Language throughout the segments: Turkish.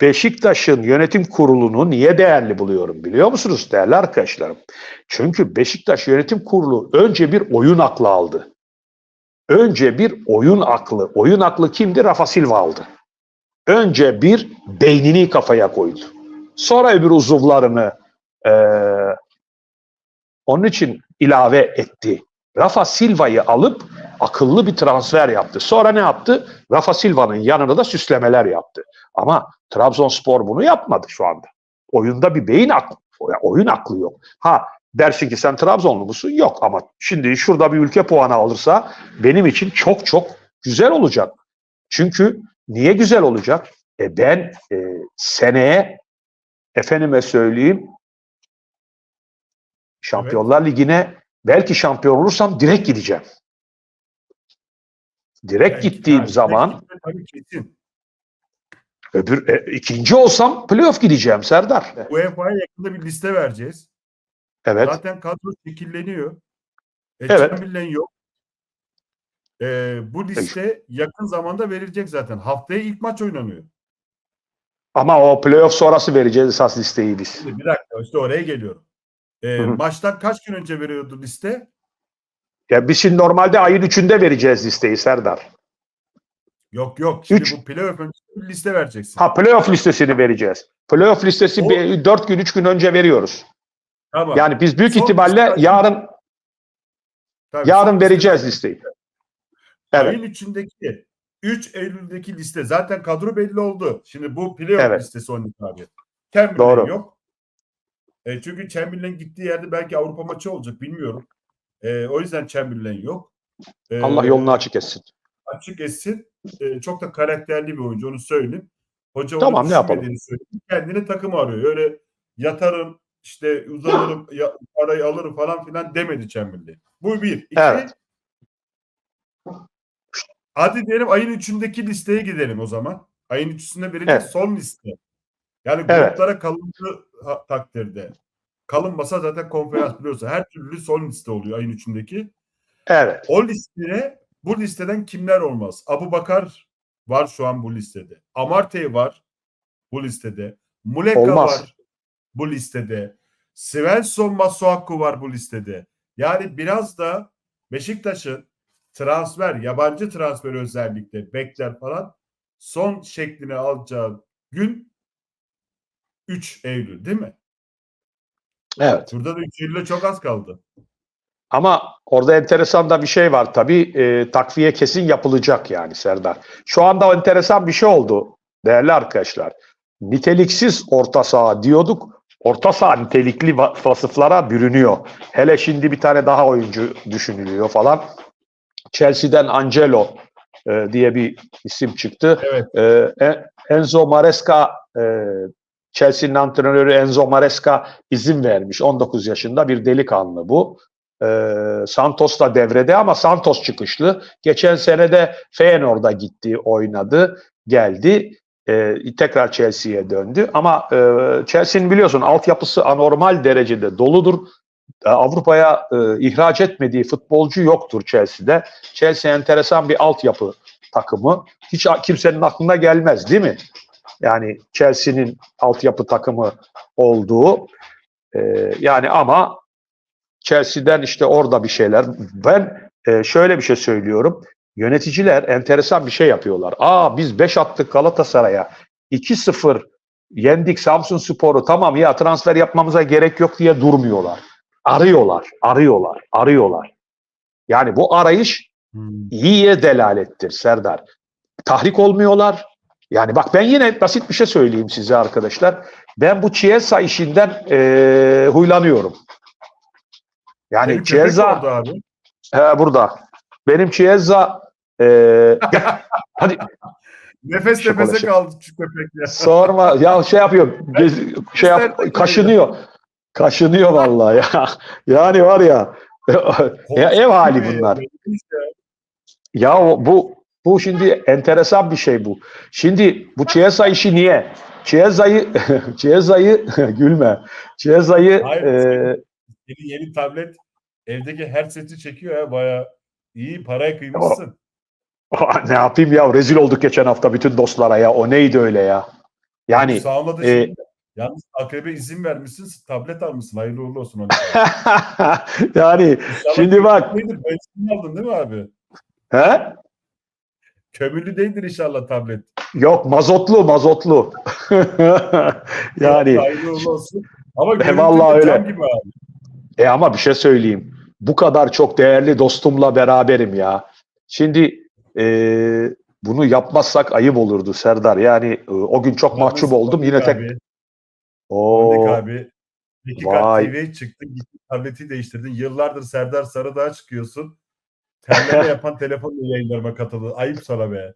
Beşiktaş'ın yönetim kurulunu niye değerli buluyorum biliyor musunuz değerli arkadaşlarım? Çünkü Beşiktaş yönetim kurulu önce bir oyun aklı aldı. Önce bir oyun aklı. Oyun aklı kimdi? Rafa Silva aldı. Önce bir beynini kafaya koydu. Sonra öbür uzuvlarını eee, onun için ilave etti. Rafa Silva'yı alıp akıllı bir transfer yaptı. Sonra ne yaptı? Rafa Silva'nın yanına da süslemeler yaptı. Ama Trabzonspor bunu yapmadı şu anda. Oyunda bir beyin aklı, oyun aklı yok. Ha dersin ki sen Trabzonlu musun? Yok ama şimdi şurada bir ülke puanı alırsa benim için çok çok güzel olacak. Çünkü niye güzel olacak? E ben e, seneye efendime söyleyeyim Şampiyonlar Ligi'ne belki şampiyon olursam direkt gideceğim. Direkt Belki- gittiğim Ha, zaman kesin. öbür e, ikinci olsam playoff gideceğim Serdar. UEFA'ya yakında bir liste vereceğiz. Evet. Zaten kadro şekilleniyor. E, Evet. Chamberlain yok. E, bu liste yakın zamanda verilecek zaten. Haftaya ilk maç oynanıyor. Ama o playoff sonrası vereceğiz esas listeyi biz. Bir dakika işte oraya geliyorum. E, Hı hı. maçtan kaç gün önce veriyordu liste? Ya biz şimdi normalde ayın üçünde vereceğiz listeyi Serdar. Yok yok. Şimdi Üç. bu playoff öncesi bir liste vereceksin. Ha playoff listesini vereceğiz. Playoff listesi O- bir, 4 gün 3 gün önce veriyoruz. Tamam. Yani biz büyük Son ihtimalle liste- yarın Tabii, yarın vereceğiz liste- listeyi. Evet. Ayın içindeki 3 Eylül'deki liste zaten kadro belli oldu. Şimdi bu playoff Evet. listesi onun abi. Chamberlain Doğru. yok. E, çünkü Chamberlain gittiği yerde belki Avrupa maçı olacak bilmiyorum. E, o yüzden Chamberlain yok. E, Allah yolunu açık etsin. açık etsin. E, çok da karakterli bir oyuncu onu söyleyeyim. Hoca Tamam, onu ne yapalım? söyledi. Kendine takım arıyor. Öyle yatarım işte uzanırım ya, parayı alırım falan filan demedi Chamberlain. Bu bir. İki, Evet. Hadi diyelim ayın üçündeki listeye gidelim o zaman. Ayın üçüsünde verilecek Evet. son liste. Yani Evet. gruplara kalındığı ha- takdirde. Kalınmasa zaten konferans biliyorsa her türlü son liste oluyor ayın üçündeki. Evet. O listeye bu listeden kimler olmaz? Abu Bakar var şu an bu listede. Amartey var bu listede. Muleka Olmaz. var bu listede. Svensson Masuaku var bu listede. Yani biraz da Beşiktaş'ın transfer, yabancı transfer özellikle bekler falan son şeklini alacağı gün 3 Eylül değil mi? Evet. Burada da 3 Eylül'e çok az kaldı. Ama orada enteresan da bir şey var tabii. E, takviye kesin yapılacak yani Serdar. Şu anda enteresan bir şey oldu değerli arkadaşlar. Niteliksiz orta saha diyorduk. Orta saha nitelikli va- vasıflara bürünüyor. Hele şimdi bir tane daha oyuncu düşünülüyor falan. Chelsea'den Angelo e, diye bir isim çıktı. Evet. E, E- Enzo Maresca e, Chelsea'nin antrenörü Enzo Maresca izin vermiş. 19 yaşında bir delikanlı bu. E, Santos da devrede ama Santos çıkışlı. Geçen sene de Feyenoord'a gitti, oynadı, geldi. E, tekrar Chelsea'ye döndü. Ama e, Chelsea'nin biliyorsun altyapısı anormal derecede doludur. E, Avrupa'ya e, ihraç etmediği futbolcu yoktur Chelsea'de. Chelsea enteresan bir altyapı takımı. Hiç kimsenin aklına gelmez değil mi? Yani Chelsea'nin altyapı takımı olduğu. E, yani ama Chelsea'den işte orada bir şeyler. Ben e, şöyle bir şey söylüyorum. Yöneticiler enteresan bir şey yapıyorlar. Aa biz 5 attık Galatasaray'a. 2-0 yendik Samsun Spor'u. Tamam ya transfer yapmamıza gerek yok diye durmuyorlar. Arıyorlar, arıyorlar, arıyorlar. Yani bu arayış iyiye delalettir Serdar. Tahrik olmuyorlar. Yani bak ben yine basit bir şey söyleyeyim size arkadaşlar. Ben bu Chiesa işinden e, huylanıyorum. Yani köpek Chiesa he, burada. Benim Chiesa e, hadi Nefes nefese kaldı şu köpek ya. sorma ya şey yapıyor şey yap, kaşınıyor. Kaşınıyor vallahi ya. Yani var ya ya ev hali bunlar. Ya o- bu bu şimdi enteresan bir şey bu. Şimdi bu Chiesa işi niye? Chiesa'yı Chiesa'yı gülme. Chiesa'yı Hayır, e, Yeni, yeni tablet evdeki her seti çekiyor ya baya iyi paraya kıymışsın. ne yapayım ya rezil olduk geçen hafta bütün dostlara ya. O neydi öyle ya? Yani sağladı e, şimdi. Yalnız akrebe izin vermişsin, tablet almışsın. Hayırlı uğurlu olsun. Onu. yani İnşallah Şimdi bak- Nedir? Benzinini aldın değil mi abi? he? Kömürlü değildir inşallah tablet. Yok mazotlu mazotlu. yani Hayırlı olsun. Ama E, vallahi öyle. gibi abi. E ama bir şey söyleyeyim. Bu kadar çok değerli dostumla beraberim ya. Şimdi e, bunu yapmazsak ayıp olurdu Serdar. Yani e, o gün çok mahcup oldum. Yine tek abi, o Ondik abi. İki kat. TV'ye çıktın, gittin tableti değiştirdin. Yıllardır Serdar Sarıdağ'a çıkıyorsun. Terleme yapan telefonla yayınlarıma katıldı. Ayıp sana be.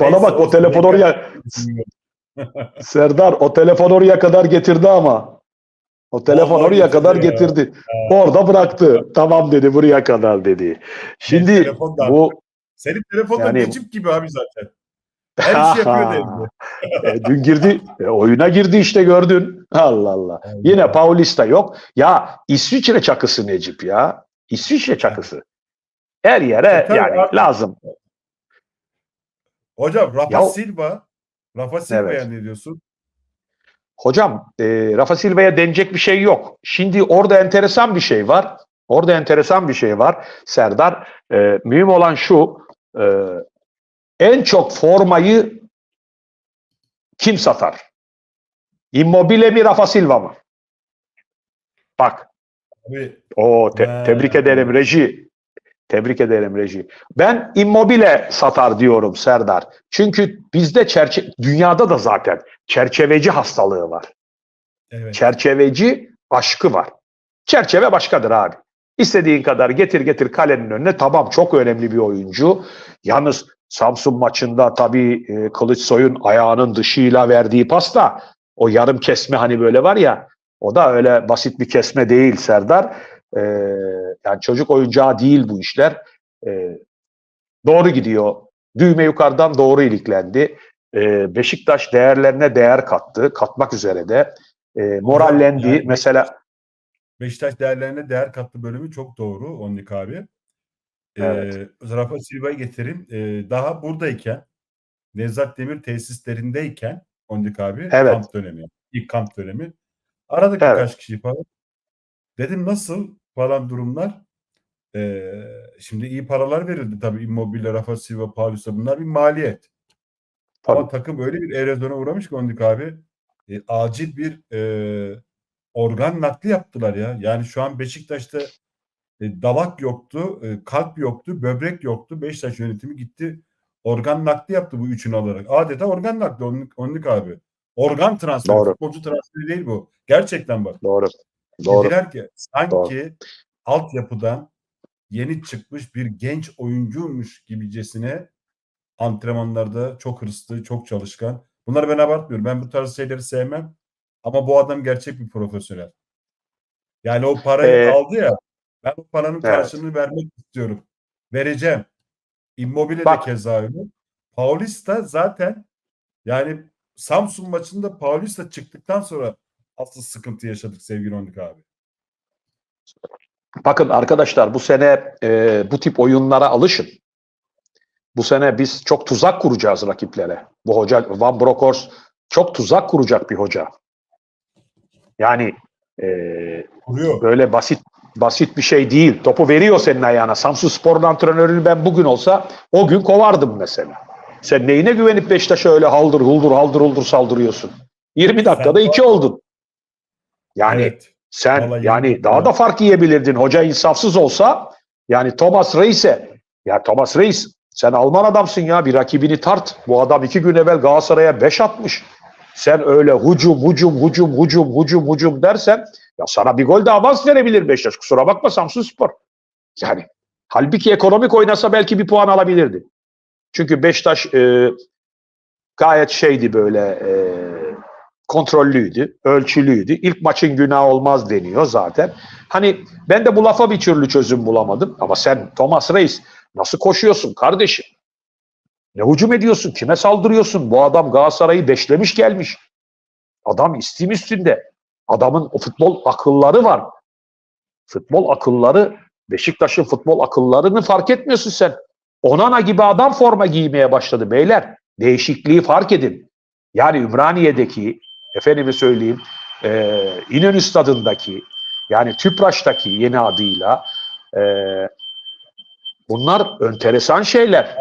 bana Neyse, bak o telefon oraya Serdar o telefon oraya kadar getirdi ama. O telefon Vallahi oraya kadar ya. getirdi. Orada bıraktı. Tamam dedi buraya kadar dedi. Şimdi telefon da- bu Senin telefonda Yani- Necip gibi abi zaten. Her işi yapıyor da evde. E, dün girdi, e, oyuna girdi işte gördün. Allah Allah. Yine Paulista yok. Ya İsviçre çakısı Necip ya. İsviçre çakısı. Her yere E, yani abi. lazım. Hocam Rafa Ya- Silva Rafa Silva'ya Evet. ne diyorsun? Hocam e, Rafa Silva'ya denecek bir şey yok. Şimdi orada enteresan bir şey var. Orada enteresan bir şey var. Serdar, e, mühim olan şu. e, en çok formayı kim satar? Immobile mi Rafa Silva mı? Bak Abi, O te- tebrik ederim reji. Tebrik ederim reji. Ben immobile satar diyorum Serdar. Çünkü bizde çerçe dünyada da zaten çerçeveci hastalığı var. evet. Çerçeveci aşkı var. Çerçeve başkadır abi. İstediğin kadar getir getir kalenin önüne. Tamam çok önemli bir oyuncu. Yalnız Samsun maçında tabii e, Kılıçsoy'un ayağının dışıyla verdiği pasta o yarım kesme hani böyle var ya o da öyle basit bir kesme değil Serdar. E, yani çocuk oyuncağı değil bu işler. E, doğru gidiyor. Düğme yukarıdan doğru iliklendi. E, Beşiktaş değerlerine değer kattı. Katmak üzere de. E, morallendi. Yani Mesela Beşiktaş değerlerine değer kattı bölümü çok doğru Ondik abi. Ee, Evet. Rafa Silva'yı getireyim. Ee, daha buradayken Nevzat Demir tesislerindeyken Ondik abi Evet. kamp dönemi. ilk kamp dönemi. Aradık Evet. birkaç kişiyi falan. Dedim nasıl falan durumlar. Ee, şimdi iyi paralar verildi tabii Immobile, Rafa Silva, Paulus'a bunlar bir maliyet. Ama Tabii. takım öyle bir erozyona uğramış ki Ondik abi. e, acil bir e, organ nakli yaptılar ya. Yani şu an Beşiktaş'ta e, dalak yoktu, e, kalp yoktu, böbrek yoktu. Beşiktaş yönetimi gitti organ nakli yaptı bu üçünü alarak. Adeta organ nakli Ondik, Ondik abi. Organ transferi, Doğru. futbolcu transferi değil bu. Gerçekten bak. Doğru. Doğru. Dediler ki sanki altyapıdan yeni çıkmış bir genç oyuncuymuş gibicesine antrenmanlarda çok hırslı, çok çalışkan. Bunları ben abartmıyorum. Ben bu tarz şeyleri sevmem. Ama bu adam gerçek bir profesyonel. Yani o parayı Ee, aldı ya. Ben o paranın Evet. karşılığını vermek istiyorum. Vereceğim. Immobile de Bak. keza öyle. Paulista zaten yani Samsun maçında Paulista çıktıktan sonra asıl sıkıntı yaşadık sevgili Ondik abi. Bakın arkadaşlar bu sene e, bu tip oyunlara alışın. Bu sene biz çok tuzak kuracağız rakiplere. Bu hoca Van Bronckhorst çok tuzak kuracak bir hoca. Yani e, Kuruyor. böyle basit basit bir şey değil. Topu veriyor senin ayağına. Samsun Spor'un antrenörünü ben bugün olsa o gün kovardım mesela. Sen neyine güvenip Beşiktaş'a öyle haldır huldur haldır huldur saldırıyorsun? 20 dakikada Sen- 2 oldun. Yani evet. sen Vallahi yani daha da fark yiyebilirdin. Hoca insafsız olsa yani Thomas Reis'e ya Thomas Reis sen Alman adamsın ya bir rakibini tart. Bu adam iki gün evvel Galatasaray'a 5 atmış. Sen öyle hucum hucum hucum hucum hucum hucum dersen ya sana bir gol de avans verebilir Beşiktaş. Kusura bakma Samsun Spor. Yani halbuki ekonomik oynasa belki bir puan alabilirdi. Çünkü Beşiktaş e, gayet şeydi böyle e, kontrollüydü, ölçülüydü. İlk maçın günah olmaz deniyor zaten. Hani ben de bu lafa bir türlü çözüm bulamadım. Ama sen Thomas Reis nasıl koşuyorsun kardeşim? Ne hücum ediyorsun? Kime saldırıyorsun? Bu adam Galatasaray'ı beşlemiş gelmiş. Adam istim üstünde. Adamın o futbol akılları var. Futbol akılları, Beşiktaş'ın futbol akıllarını fark etmiyorsun sen. Onana gibi adam forma giymeye başladı beyler. Değişikliği fark edin. Yani Ümraniye'deki, efendime söyleyeyim, e, İnönü Stadı'ndaki, yani Tüpraş'taki yeni adıyla e, bunlar enteresan şeyler.